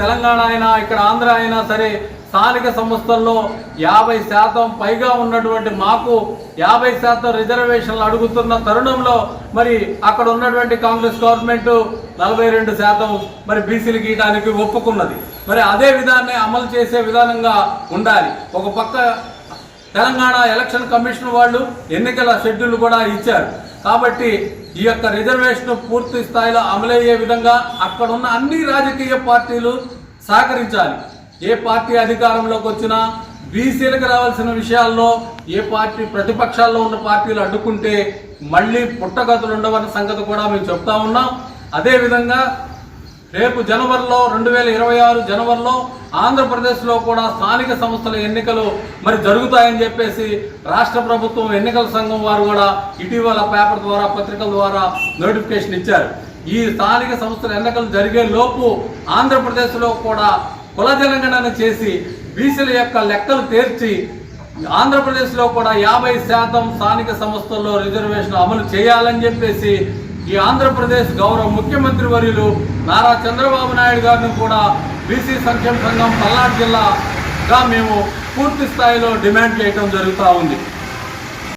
తెలంగాణ అయినా ఇక్కడ ఆంధ్ర అయినా సరే స్థానిక సంస్థల్లో యాభై శాతం పైగా ఉన్నటువంటి మాకు యాభై శాతం రిజర్వేషన్లు అడుగుతున్న తరుణంలో మరి అక్కడ ఉన్నటువంటి కాంగ్రెస్ గవర్నమెంట్ నలభై రెండు శాతం మరి బీసీలు గీయడానికి ఒప్పుకున్నది. మరి అదే విధాన్ని అమలు చేసే విధానంగా ఉండాలి. ఒక పక్క తెలంగాణ ఎలక్షన్ కమిషన్ వాళ్ళు ఎన్నికల షెడ్యూల్ కూడా ఇచ్చారు. కాబట్టి ఈ యొక్క రిజర్వేషన్ పూర్తి స్థాయిలో అమలయ్యే విధంగా అక్కడ ఉన్న అన్ని రాజకీయ పార్టీలు సహకరించాలి. ఏ పార్టీ అధికారంలోకి వచ్చినా బీసీలకు రావాల్సిన విషయాల్లో ఏ పార్టీ ప్రతిపక్షాల్లో ఉన్న పార్టీలు అడ్డుకుంటే మళ్ళీ పుట్టగతులు ఉండవన్న సంగతి కూడా మేము చెప్తా ఉన్నాం. అదేవిధంగా రేపు జనవరిలో రెండు వేల ఇరవై ఆరు జనవరిలో ఆంధ్రప్రదేశ్లో కూడా స్థానిక సంస్థల ఎన్నికలు మరి జరుగుతాయని చెప్పేసి రాష్ట్ర ప్రభుత్వం ఎన్నికల సంఘం వారు కూడా ఇటీవల పేపర్ ద్వారా పత్రికల ద్వారా నోటిఫికేషన్ ఇచ్చారు. ఈ స్థానిక సంస్థల ఎన్నికలు జరిగే లోపు ఆంధ్రప్రదేశ్లో కూడా కుల జనగణన చేసి బీసీల యొక్క లెక్కలు తీర్చి ఆంధ్రప్రదేశ్లో కూడా యాభై శాతం స్థానిక సంస్థల్లో రిజర్వేషన్ అమలు చేయాలని చెప్పేసి ఈ ఆంధ్రప్రదేశ్ గౌరవ ముఖ్యమంత్రి వర్యులు నారా చంద్రబాబు నాయుడు గారిని కూడా బీసీ సంక్షేమ సంఘం పల్నాడు జిల్లాగా మేము పూర్తి స్థాయిలో డిమాండ్ చేయడం జరుగుతూ ఉంది.